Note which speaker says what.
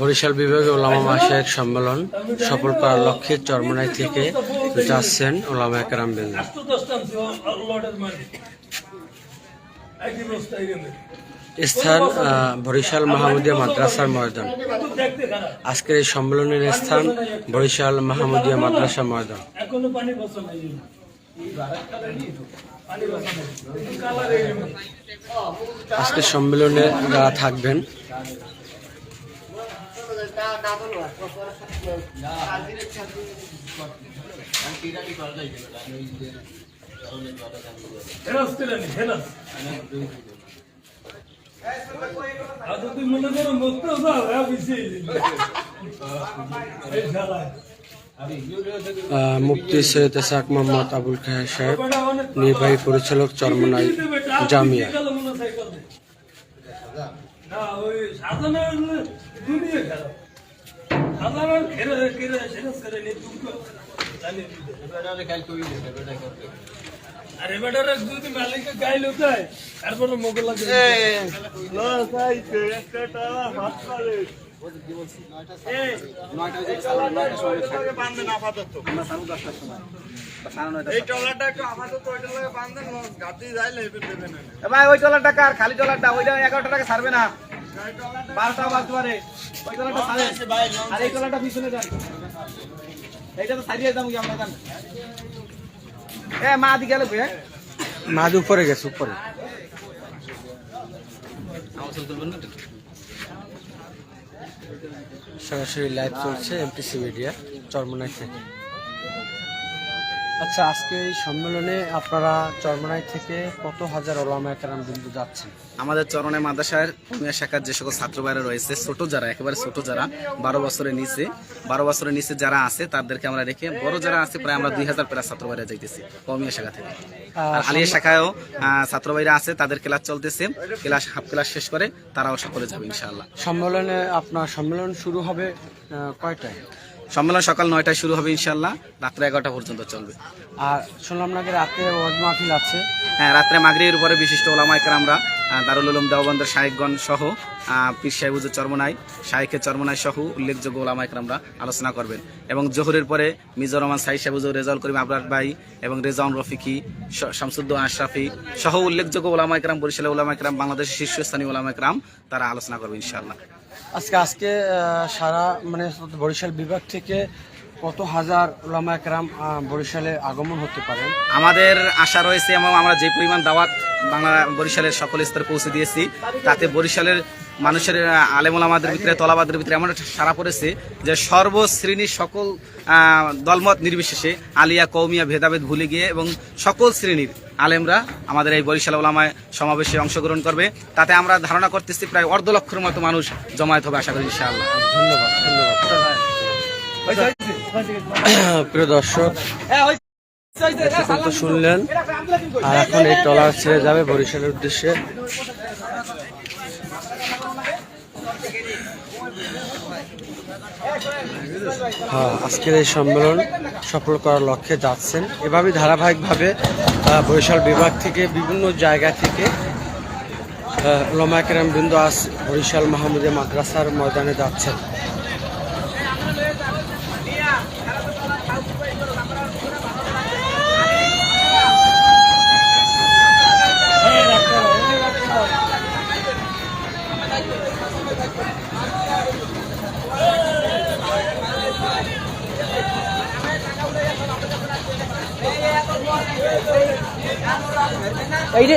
Speaker 1: বরিশাল বিভাগে ওলামা মাসায়েক সম্মেলন সফল করার লক্ষ্যে চরমনাই থেকে যাচ্ছেন ওলামা একরাম বেঞ্জ স্থান বরিশাল মাহমুদিয়া মাদ্রাসার ময়দান। আজকের এই সম্মেলনের স্থান বরিশাল মাহমুদিয়া মাদ্রাসা ময়দান। আজকের সম্মেলনে যারা থাকবেন
Speaker 2: আর যদি মনে করো মুক্ত যাও, হ্যাঁ।
Speaker 1: মুফতি সৈয়দ ইসাক মোহাম্মদ আবুল খায়ের সাহেব, নির্বাহী পরিচালক চরমনাই জামিয়া।
Speaker 2: আর এবারে যদি মালিককে গাইলো তারপরে মোগল লাগে
Speaker 3: ভাই ওই টলারটা কার? খালি টলারটা ওইটা এগারোটা টাকা ছাড়বে না। বারোটা বাজতে পারে ওই টলারটা ছাড়ে। আর এই টলারটা পিছনে যান। এইটা তো সারিয়ে যাব আমরা যান এ মা দিকে গেলে হ্যাঁ
Speaker 1: উপরে গেছে উপরে। সরাসরি লাইভ চলছে এমটিসি মিডিয়া চরমনাই থেকে আচ্ছা আজকে এই সম্মেলনে আপনারা চরমনাই থেকে কত হাজার ওলামা একরাম বিন্দু যাচ্ছেন?
Speaker 3: আমাদের চরণে মাদ্রাসার ভূমিয়া শাখার যে সকল ছাত্র ভাইরা রয়েছে ছোট যারা একেবারে ছোট যারা বারো বছরের নিচে বারো বছরের নিচে যারা আছে তাদেরকে আমরা রেখে বড় যারা আছে প্রায় আমরা দুই হাজার প্রায় ছাত্র ভাইরা যাইতেছি কমিয়া শাখা থেকে। আর আলিয়া শাখায়ও ছাত্র ভাইরা আছে তাদের ক্লাস চলতেছে ক্লাস হাফ ক্লাস শেষ করে তারাও সকলে যাবে ইনশাআল্লাহ।
Speaker 1: সম্মেলনে আপনার সম্মেলন শুরু হবে কয়টায়?
Speaker 3: সম্মেলন সকাল নয়টায় শুরু হবে ইনশাল্লাহ রাত্রে এগারোটা পর্যন্ত চলবে।
Speaker 1: আর শুনলাম নাকি রাত্রে ওয়াজ মাহফিল আছে?
Speaker 3: হ্যাঁ রাত্রে মাগরির উপরে বিশিষ্ট ওলামাইকার আমরা দারুল উলুম দেওবন্দের শাহেকগণ সহ পীর সাহেবুজুর চরমনাই শাহেখের চরমনাই সহ উল্লেখযোগ্য ওলামাইকার আমরা আলোচনা করবেন। এবং জোহরের পরে মিজুর রহমান সাই সাহেবুজুর রেজাউল করিম আবরার ভাই এবং রেজাউন রফিকি শামসুদ্দো আশরাফি সহ উল্লেখযোগ্য ওলামাইকরাম বরিশালের ওলামাইকরাম বাংলাদেশের শীর্ষস্থানীয় ওলামাইকরাম তারা আলোচনা করবে ইনশাআল্লাহ।
Speaker 1: আজকে আজকে সারা মানে বরিশাল বিভাগ থেকে কত হাজার ওলামা একরাম বরিশালে আগমন হতে পারে?
Speaker 3: আমাদের আশা রয়েছে এবং আমরা যে পরিমাণ দাওয়াত বাংলা বরিশালের সকল স্তরে পৌঁছে দিয়েছি, তাতে বরিশালের মানুষের আলেমুলামাদের ভিতরে, তলাবাদের ভিতরে এমন একটা সারা পড়েছে যে সর্বশ্রেণীর সকল দলমত নির্বিশেষে আলিয়া কৌমিয়া ভেদাভেদ ভুলে গিয়ে এবং সকল শ্রেণির আলেমরা আমাদের এই বরিশাল ওলামায় সমাবেশে অংশগ্রহণ করবে। তাতে আমরা ধারণা করতেছি প্রায় অর্ধ লক্ষের মতো মানুষ জমায়েত হবে আশা করি ইনশাআল্লাহ।
Speaker 1: ধন্যবাদ ধন্যবাদ। প্রিয় দর্শক তো শুনলেন আর এখন এই ট্রলার ছেড়ে যাবে বরিশালের উদ্দেশ্যে। হ্যাঁ আজকের এই সম্মেলন সফল করার লক্ষ্যে যাচ্ছেন। এভাবে ধারাবাহিকভাবে বরিশাল বিভাগ থেকে বিভিন্ন জায়গা থেকে লোমাকেরাম বৃন্দ আজ বরিশাল মাহমুদে মাদ্রাসার ময়দানে যাচ্ছেন।
Speaker 4: এই রে